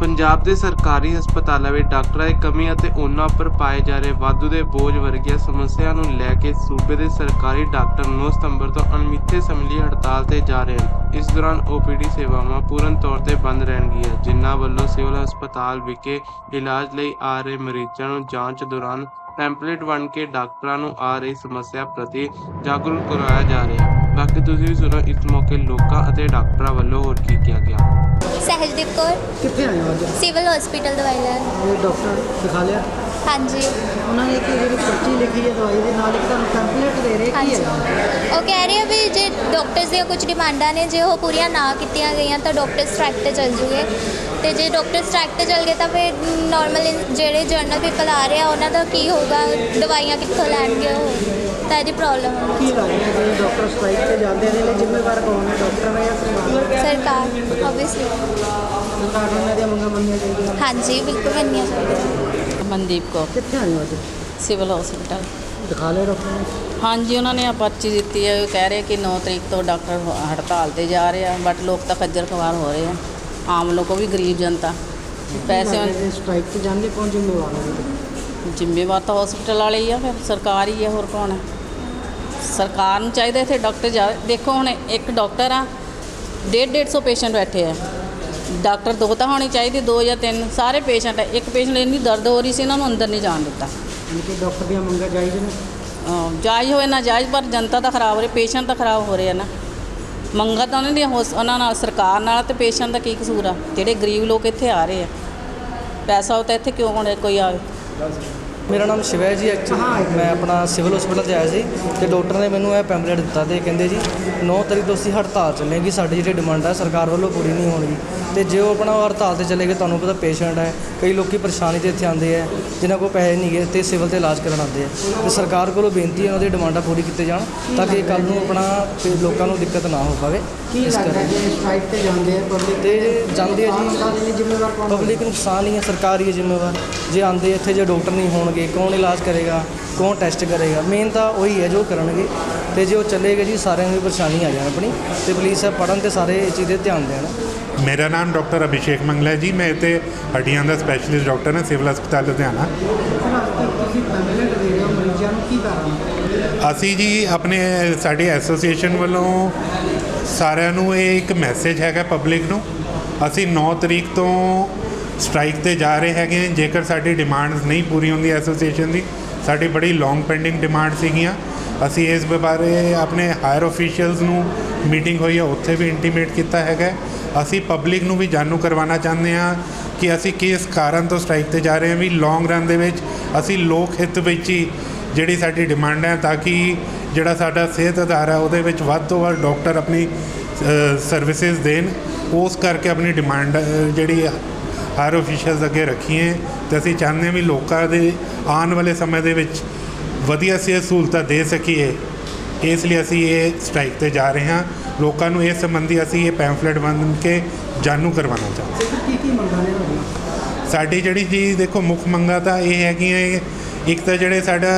ਪੰਜਾਬ ਦੇ ਸਰਕਾਰੀ ਹਸਪਤਾਲਾਂ ਵਿੱਚ ਡਾਕਟਰਾਂ ਦੀ ਕਮੀ ਅਤੇ ਉਹਨਾਂ ਉੱਪਰ ਪਾਏ ਜਾ ਰਹੇ ਵਾਧੂ ਦੇ ਬੋਝ ਵਰਗੀਆਂ ਸਮੱਸਿਆ ਨੂੰ ਲੈ ਕੇ ਸੂਬੇ ਦੇ ਸਰਕਾਰੀ ਡਾਕਟਰ 9 ਸਤੰਬਰ ਤੋਂ ਅਣਮਿੱਥੇ ਸਮਲੀ ਹੜਤਾਲ ਤੇ ਜਾ ਰਹੇ ਹਨ। ਇਸ ਦੌਰਾਨ ਓਪੀਡੀ ਸੇਵਾਵਾਂ ਪੂਰਨ ਤੌਰ ਤੇ ਬੰਦ ਰਹਿਣਗੀਆਂ, ਜਿਨ੍ਹਾਂ ਵੱਲੋਂ ਸਿਵਲ ਹਸਪਤਾਲ ਵਿਖੇ ਇਲਾਜ ਲਈ ਆ ਰਹੇ ਮਰੀਜ਼ਾਂ ਨੂੰ ਜਾਂਚ ਦੌਰਾਨ ਟੈਂਪਲੇਟ ਵੰਡ ਕੇ ਡਾਕਟਰਾਂ ਨੂੰ ਆ ਰਹੀ ਸਮੱਸਿਆ ਪ੍ਰਤੀ ਜਾਗਰੂਕ ਕਰਵਾਇਆ ਜਾ ਰਿਹਾ ਹੈ। ਬਾਕੀ ਤੁਸੀਂ ਵੀ ਸੁਣੋ, ਇਸ ਮੌਕੇ ਲੋਕਾਂ ਅਤੇ ਡਾਕਟਰਾਂ ਵੱਲੋਂ ਹੋਰ ਕੀ ਕਿਹਾ ਗਿਆ। ਸਹਿਜਦੀਪ ਕੌਰ ਕਿੱਥੇ ਆਏ ਹੋ ਅੱਜ? ਸਿਵਲ ਹਸਪੀਟਲ ਦਵਾਈ ਲੈਣ ਇਹ ਡਾਕਟਰ ਦਿਖਾ ਲਿਆ? ਹਾਂਜੀ। ਉਹਨਾਂ ਨੇ ਇੱਕ ਜਿਹੜੀ ਪਰਚੀ ਲਿਖੀ ਹੈ ਦਵਾਈ ਦੇ ਨਾਲ ਇੱਕ ਤੁਹਾਨੂੰ ਟੈਂਪਲੇਟ ਦੇ ਰਹੇ ਕੀ ਹੈ? ਉਹ ਕਹਿ ਰਹੇ ਆ ਵੀ ਜੇ ਡਾਕਟਰਸ ਦੀਆਂ ਕੁਝ ਡਿਮਾਂਡਾਂ ਨੇ ਜੇ ਉਹ ਪੂਰੀਆਂ ਨਾ ਕੀਤੀਆਂ ਗਈਆਂ ਤਾਂ ਡਾਕਟਰ ਸਟ੍ਰਾਈਕ ਤੇ ਚੱਲ ਜੂਗੇ। ਤੇ ਜੇ ਡਾਕਟਰ ਸਟ੍ਰਾਈਕ ਤੇ ਚੱਲ ਗਏ ਤਾਂ ਫਿਰ ਨਾਰਮਲ ਜਿਹੜੇ ਜਰਨਲ ਪੀਪਲ ਆ ਰਹੇ ਆ ਉਹਨਾਂ ਦਾ ਕੀ ਹੋਊਗਾ? ਦਵਾਈਆਂ ਕਿੱਥੋਂ ਲੈਣਗੇ ਉਹ? ਤਾਂ ਇਹਦੀ ਪ੍ਰੋਬਲਮ ਕੀ ਲੱਗਦਾ ਹੈ ਜੇ ਡਾਕਟਰ ਸਟ੍ਰਾਈਕ ਤੇ ਜਾਂਦੇ ਨੇ ਇਹਦੇ ਜ਼ਿੰਮੇਵਾਰ ਕੌਣ ਹੈ? ਡਾਕਟਰ ਹੈ ਜਾਂ ਸਰਕਾਰ? ਸਰਕਾਰ ਆਬਵੀਅਸਲੀ ਸਰਕਾਰ ਨੂੰ ਇਹਨਾਂ ਦੀਆਂ ਮੰਗਾਂ ਮੰਨੀਆਂ ਚਾਹੀਦੀਆਂ ਹਾਂਜੀ ਬਿਲਕੁਲ ਮੰਨੀਆਂ ਚਾਹੀਦੀਆਂ ਮਨਦੀਪ ਕੌਰ। ਕਿੱਥੇ ਆਏ ਹੋ ਅੱਜ? ਸਿਵਲ ਹਸਪੀਟਲ ਦਿਖਾ ਲਿਆ ਡਾਕਟਰ ਨੇ। ਹਾਂਜੀ ਉਹਨਾਂ ਨੇ ਆ ਪਰਚੀ ਦਿੱਤੀ ਹੈ। ਉਹ ਕਹਿ ਰਹੇ ਕਿ 9 ਤਰੀਕ ਤੋਂ ਡਾਕਟਰ ਹੜਤਾਲ ਤੇ ਜਾ ਰਹੇ ਆ ਬਟ ਲੋਕ ਤਾਂ ਖੱਜਲ ਖਵਾਰ ਹੋ ਰਹੇ ਆ। ਆਮ ਲੋਕੋ ਵੀ ਗਰੀਬ ਜਨਤਾ। ਪੈਸੇ ਜੇ ਸਟ੍ਰਾਈਕ ਤੇ ਜਾਂਦੇ ਕੌਣ? ਜ਼ਿੰਮੇਵਾਰ ਹੈ ਜ਼ਿੰਮੇਵਾਰ ਤਾਂ ਹਸਪੀਟਲ ਵਾਲੇ ਹੀ ਆ ਫਿਰ ਸਰਕਾਰ ਹੀ ਆ ਹੋਰ ਕੌਣ ਹੈ ਸਰਕਾਰ ਨੂੰ ਚਾਹੀਦਾ ਇੱਥੇ ਡਾਕਟਰ ਜਾ ਦੇਖੋ ਹੁਣ ਇੱਕ ਡਾਕਟਰ ਆ ਡੇਢ ਡੇਢ ਸੌ ਪੇਸ਼ੈਂਟ ਬੈਠੇ ਆ। ਡਾਕਟਰ ਦੋ ਤਾਂ ਹੋਣੀ ਚਾਹੀਦੀ ਦੋ ਜਾਂ ਤਿੰਨ ਸਾਰੇ ਪੇਸ਼ੈਂਟ ਆ। ਇੱਕ ਪੇਸ਼ੈਂਟ ਇੰਨੀ ਦਰਦ ਹੋ ਰਹੀ ਸੀ ਇਹਨਾਂ ਨੂੰ ਅੰਦਰ ਨਹੀਂ ਜਾਣ ਦਿੱਤਾ। ਕਿ ਡਾਕਟਰ ਦੀਆਂ ਮੰਗਾਂ ਜਾਇਜ਼ ਨੇ? ਜਾਇਜ਼ ਹੋਵੇ ਨਾ ਜਾਇਜ਼ ਪਰ ਜਨਤਾ ਤਾਂ ਖਰਾਬ ਹੋ ਰਹੀ ਪੇਸ਼ੈਂਟ ਤਾਂ ਖਰਾਬ ਹੋ ਰਹੇ ਆ ਨਾ। ਮੰਗਾਂ ਤਾਂ ਉਹਨਾਂ ਦੀਆਂ ਹੋ ਉਹਨਾਂ ਨਾਲ, ਸਰਕਾਰ ਨਾਲ ਤੇ ਪੇਸ਼ੈਂਟ ਦਾ ਕੀ ਕਸੂਰ ਆ? ਜਿਹੜੇ ਗਰੀਬ ਲੋਕ ਇੱਥੇ ਆ ਰਹੇ ਆ। ਪੈਸਾ ਹੋ ਤਾਂ ਇੱਥੇ ਕਿਉਂ ਹੁਣ ਕੋਈ ਆਵੇ ਮੇਰਾ ਨਾਮ ਸ਼ਿਵ ਹੈ ਜੀ ਐਕਚੁਅਲੀ ਮੈਂ ਆਪਣਾ ਸਿਵਲ ਹਸਪੀਟਲ 'ਚ ਆਇਆ ਸੀ ਤੇ ਡਾਕਟਰ ਨੇ ਮੈਨੂੰ ਇਹ ਪੈਂਪਲੇਟ ਦਿੱਤਾ ਤੇ ਕਹਿੰਦੇ ਜੀ 9 ਤਰੀਕ ਤੋਂ ਅਸੀਂ ਹੜਤਾਲ ਚੱਲੇਗੀ ਸਾਡੀ ਜਿਹੜੀ ਡਿਮਾਂਡ ਹੈ ਸਰਕਾਰ ਵੱਲੋਂ ਪੂਰੀ ਨਹੀਂ ਹੋਣਗੀ। ਤੇ ਜੇ ਉਹ ਆਪਣਾ ਹੜਤਾਲ ਤੇ ਚਲੇ ਗਏ ਤੁਹਾਨੂੰ ਪਤਾ ਪੇਸ਼ੈਂਟ ਹੈ ਕਈ ਲੋਕੀ ਪਰੇਸ਼ਾਨੀ ਤੇ ਇੱਥੇ ਆਉਂਦੇ ਆ ਜਿਨ੍ਹਾਂ ਕੋਲ ਪੈਸੇ ਨਹੀਂ ਗਏ ਤੇ ਸਿਵਲ ਤੇ ਇਲਾਜ ਕਰਨ ਆਉਂਦੇ ਆ। ਤੇ ਸਰਕਾਰ ਕੋਲੋਂ ਬੇਨਤੀ ਹੈ ਉਹਨਾਂ ਦੀ ਡਿਮਾਂਡਾਂ ਪੂਰੀ ਕੀਤੇ ਜਾਣ ਤਾਂ ਕਿ ਕੱਲ ਨੂੰ ਆਪਣਾ ਤੇ ਲੋਕਾਂ ਨੂੰ ਦਿੱਕਤ ਨਾ ਹੋ ਪਾਵੇ। ਕੀ ਇਸ ਲੱਗਦਾ ਕਰਕੇ। ਸਟ੍ਰਾਈਕ ਤੇ ਜਾਂਦੇ ਆ ਪਬਲਿਕ ਤੇ ਜਾਂਦੇ ਆ ਜੀ। ਪਬਲਿਕ ਨੁਕਸਾਨ ਹੀ ਹੈ ਸਰਕਾਰ ਹੀ ਹੈ ਜ਼ਿੰਮੇਵਾਰ। ਜੇ ਆਂਦੇ ਇੱਥੇ ਜੇ ਡਾਕਟਰ ਨਹੀਂ ਹੋਣਗੇ ਕੌਣ ਇਲਾਜ ਕਰੇਗਾ, ਕੌਣ ਟੈਸਟ ਕਰੇਗਾ। ਮੇਨ ਤਾਂ ਉਹੀ ਹੈ ਜੋ ਕਰਨਗੇ। ਤੇ ਜੇ ਉਹ ਚੱਲੇਗਾ ਜੀ, ਸਾਰਿਆਂ ਨੂੰ ਹੀ ਪਰੇਸ਼ਾਨੀ ਆ ਜਾਣ ਆਪਣੀ। ਤੇ ਪੁਲਿਸ ਹੈ ਪੜਨ ਤੇ ਸਾਰੇ ਇਹ ਚੀਜ਼ 'ਤੇ ਧਿਆਨ ਦੇਣ। ਮੇਰਾ ਨਾਮ ਡਾਕਟਰ ਅਭਿਸ਼ੇਕ ਮੰਗਲਾ ਹੈ ਜੀ। ਮੈਂ ਇੱਥੇ ਹੱਡੀਆਂ ਦਾ ਸਪੈਸ਼ਲਿਸਟ ਡਾਕਟਰ ਹਾਂ, ਸਿਵਲ ਹਸਪਤਾਲ ਲੁਧਿਆਣਾ। ਅਸੀਂ ਜੀ ਆਪਣੇ, ਸਾਡੀ ਐਸੋਸੀਏਸ਼ਨ ਵੱਲੋਂ ਸਾਰਿਆਂ ਨੂੰ ਇਹ ਇੱਕ ਮੈਸੇਜ ਹੈਗਾ ਪਬਲਿਕ ਨੂੰ। ਅਸੀਂ 9 ਤਰੀਕ ਤੋਂ ਸਟ੍ਰਾਈਕ ਤੇ ਜਾ ਰਹੇ ਹੈਗੇ ਹਾਂ ਜੇਕਰ ਸਾਡੀ ਡਿਮਾਂਡਸ ਨਹੀਂ ਪੂਰੀ ਹੁੰਦੀ ਐਸੋਸੀਏਸ਼ਨ ਦੀ, ਸਾਡੀ ਬੜੀ ਲੌਂਗ ਪੈਂਡਿੰਗ ਡਿਮਾਂਡ ਸੀਗੀਆਂ। ਅਸੀਂ ਇਸ ਬਾਰੇ ਆਪਣੇ ਹਾਇਰ ਅਫੀਸ਼ੀਅਲਸ ਨੂੰ ਮੀਟਿੰਗ ਹੋਈ ਹੈ ਉੱਥੇ ਵੀ ਇੰਟੀਮੇਟ ਕੀਤਾ ਹੈਗਾ। ਅਸੀਂ ਪਬਲਿਕ ਨੂੰ ਵੀ ਜਾਣੂ ਕਰਵਾਉਣਾ ਚਾਹੁੰਦੇ ਹਾਂ ਕਿ ਅਸੀਂ ਕਿਸ ਕਾਰਨ ਤੋਂ ਸਟ੍ਰਾਈਕ ਤੇ ਜਾ ਰਹੇ ਹਾਂ। ਵੀ ਲੌਂਗ ਰਨ ਦੇ ਵਿੱਚ ਅਸੀਂ ਲੋਕ ਹਿੱਤ ਵਿੱਚ ਹੀ ਜਿਹੜੀ ਸਾਡੀ ਡਿਮਾਂਡ ਹੈ, ਤਾਂ ਕਿ ਜਿਹੜਾ ਸਾਡਾ ਸਿਹਤ ਅਧਾਰ ਹੈ, ਉਹਦੇ ਵਿੱਚ ਵੱਧ ਤੋਂ ਵੱਧ ਡਾਕਟਰ ਆਪਣੀ ਸਰਵਿਸਿਜ਼ ਦੇਣ। ਉਸ ਕਰਕੇ ਆਪਣੀ ਡਿਮਾਂਡ ਜਿਹੜੀ ਹਾਇਰ ਅਫੀਸ਼ੀਅਲਸ ਅੱਗੇ ਰੱਖੀਏ ਤੇ ਅਸੀਂ ਚਾਹੁੰਦੇ ਹਾਂ ਵੀ ਲੋਕਾਂ ਦੇ ਆਉਣ ਵਾਲੇ ਸਮੇਂ ਦੇ ਵਿੱਚ ਵਧੀਆ ਸਿਹਤ ਸਹੂਲਤਾਂ ਦੇ ਸਕੀਏ। ਇਸ ਲਈ ਅਸੀਂ ਇਹ ਸਟ੍ਰਾਈਕ ਤੇ ਜਾ ਰਹੇ ਹਾਂ। ਲੋਕਾਂ ਨੂੰ ਇਸ ਸੰਬੰਧੀ ਅਸੀਂ ਇਹ ਪੈਂਫਲੇਟ ਬਣ ਕੇ ਜਾਣੂ ਕਰਵਾਉਣਾ ਚਾਹੁੰਦੇ ਹਾਂ। ਕੀ ਕੀ ਮੰਗਾਂ ਨੇ ਸਾਡੀ ਜਿਹੜੀ ਜੀ ਦੇਖੋ ਮੁੱਖ ਮੰਗਾਂ ਤਾਂ ਇਹ ਹੈਗੀਆਂ ਇੱਕ ਤਾਂ ਜਿਹੜੇ ਸਾਡਾ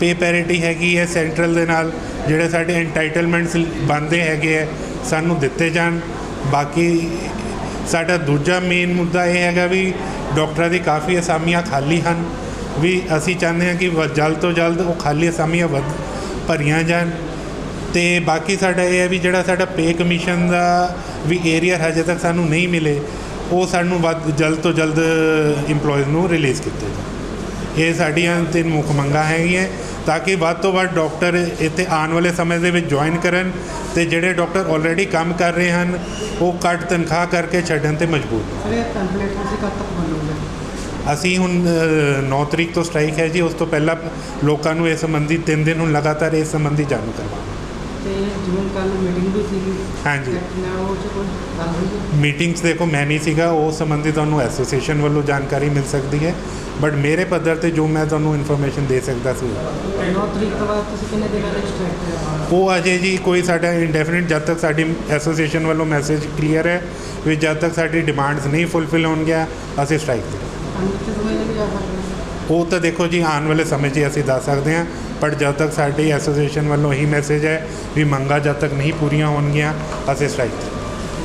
ਪੇ ਪੈਰਿਟੀ ਹੈਗੀ ਹੈ ਸੈਂਟਰਲ ਦੇ ਨਾਲ ਜਿਹੜੇ ਸਾਡੇ ਐਂਟਾਈਟਲਮੈਂਟਸ ਬੰਦੇ ਹੈਗੇ ਹੈ ਸਾਨੂੰ ਦਿੱਤੇ ਜਾਣ। ਬਾਕੀ ਸਾਡਾ ਦੂਜਾ ਮੇਨ ਮੁੱਦਾ ਇਹ ਹੈਗਾ ਵੀ ਡਾਕਟਰਾਂ ਦੀ ਕਾਫੀ ਅਸਾਮੀਆਂ ਖਾਲੀ ਹਨ। ਵੀ ਅਸੀਂ ਚਾਹੁੰਦੇ ਹਾਂ ਕਿ ਵ- ਜਲਦ ਤੋਂ ਜਲਦ ਉਹ ਖਾਲੀ ਅਸਾਮੀਆਂ ਵੱਧ ਭਰੀਆਂ ਜਾਣ। ਤੇ ਬਾਕੀ ਸਾਡਾ ਇਹ ਹੈ ਵੀ ਜਿਹੜਾ ਸਾਡਾ ਪੇ ਕਮਿਸ਼ਨ ਦਾ ਵੀ ਏਰੀਆ ਹਜੇ ਤੱਕ ਸਾਨੂੰ ਨਹੀਂ ਮਿਲੇ, ਉਹ ਸਾਨੂੰ ਵੱਧ, ਜਲਦ ਤੋਂ ਜਲਦ EMPLOYEES ਨੂੰ ਰਿਲੀਜ਼ ਕੀਤੇ ਜਾਣ। ਇਹ ਸਾਡੀਆਂ ਤਿੰਨ ਮੁੱਖ ਮੰਗਾਂ ਹੈਗੀਆਂ। ਤਾਂ ਕਿ ਵੱਧ ਤੋਂ ਵੱਧ ਡਾਕਟਰ ਇੱਥੇ ਆਉਣ ਵਾਲੇ ਸਮੇਂ ਦੇ ਵਿੱਚ ਜੁਆਇਨ ਕਰਨ ਤੇ ਜਿਹੜੇ ਡਾਕਟਰ ਆਲਰੇਡੀ ਕੰਮ ਕਰ ਰਹੇ ਹਨ ਉਹ ਘੱਟ ਤਨਖਾਹ ਕਰਕੇ ਛੱਡਣ ਤੇ ਮਜਬੂਰ ਨੇ ਸਰ ਇਹ ਪੈਂਪਲੇਟ ਤੁਸੀਂ ਕਦ ਤੱਕ ਬਣਾਓਗੇ ਅਸੀਂ ਹੁਣ 9 ਤਰੀਕ ਤੋਂ ਸਟ੍ਰਾਈਕ ਹੈ ਜੀ ਉਸ ਤੋਂ ਪਹਿਲਾਂ ਲੋਕਾਂ ਨੂੰ ਇਸ ਸੰਬੰਧੀ 3 ਦਿਨ ਹੁਣ ਲਗਾਤਾਰ ਇਸ ਸੰਬੰਧੀ ਜਾਣੂ ਕਰਵਾਵਾਂਗੇ ਤੇ ਜਿਵੇਂ ਕੱਲ ਮੀਟਿੰਗ ਵੀ ਸੀਗੀ ਹਾਂਜੀ। ਮੈਂ ਉਹ ਚ ਕੋਈ ਗੱਲ ਹੋਈ ਹੈ? ਮੀਟਿੰਗਸ ਦੇਖੋ ਮੈਂ ਨਹੀਂ ਸੀਗਾ ਉਸ ਸੰਬੰਧੀ ਤੁਹਾਨੂੰ ਐਸੋਸੀਏਸ਼ਨ ਵੱਲੋਂ ਜਾਣਕਾਰੀ ਮਿਲ ਸਕਦੀ ਹੈ। ਬਟ ਮੇਰੇ ਪੱਧਰ ਤੇ ਜੋ ਮੈਂ ਤੁਹਾਨੂੰ ਇਨਫੋਰਮੇਸ਼ਨ ਦੇ ਸਕਦਾ ਸੀ। 9 ਤਰੀਕ ਤੋਂ ਬਾਅਦ ਤੁਸੀਂ ਕਿੰਨੇ ਦਿਨਾਂ ਲਈ ਸਟ੍ਰਾਈਕ ਤੇ ਜਾਓਗੇ ਉਹ ਅਜੇ ਜੀ ਕੋਈ ਸਾਡਾ ਇੰਡੈਫੀਨਿਟ ਜਦ ਤੱਕ ਸਾਡੀ ਐਸੋਸੀਏਸ਼ਨ ਵੱਲੋਂ ਮੈਸੇਜ ਕਲੀਅਰ ਹੈ ਵੀ ਜਦ ਤੱਕ ਸਾਡੀ ਡਿਮਾਂਡਸ ਨਹੀਂ ਫੁੱਲਫਿਲ ਹੋਣਗੀਆਂ ਅਸੀਂ ਸਟ੍ਰਾਈਕ ਤੇ ਅਨਿਸ਼ਚਿਤ ਸਮੇਂ ਲਈ ਵੀ ਜਾ ਸਕਦੇ ਹੋ? ਉਹ ਤਾਂ ਦੇਖੋ ਜੀ ਆਉਣ ਵਾਲੇ ਸਮੇਂ 'ਚ ਹੀ ਅਸੀਂ ਦੱਸ ਸਕਦੇ ਹਾਂ। ਬਟ ਜਦ ਤੱਕ ਸਾਡੀ ਐਸੋਸੀਏਸ਼ਨ ਵੱਲੋਂ ਇਹੀ ਮੈਸੇਜ ਹੈ ਵੀ ਮੰਗਾਂ ਜਦ ਤੱਕ ਨਹੀਂ ਪੂਰੀਆਂ ਹੋਣਗੀਆਂ, ਅਸੀਂ ਸਟ੍ਰਾਈਕ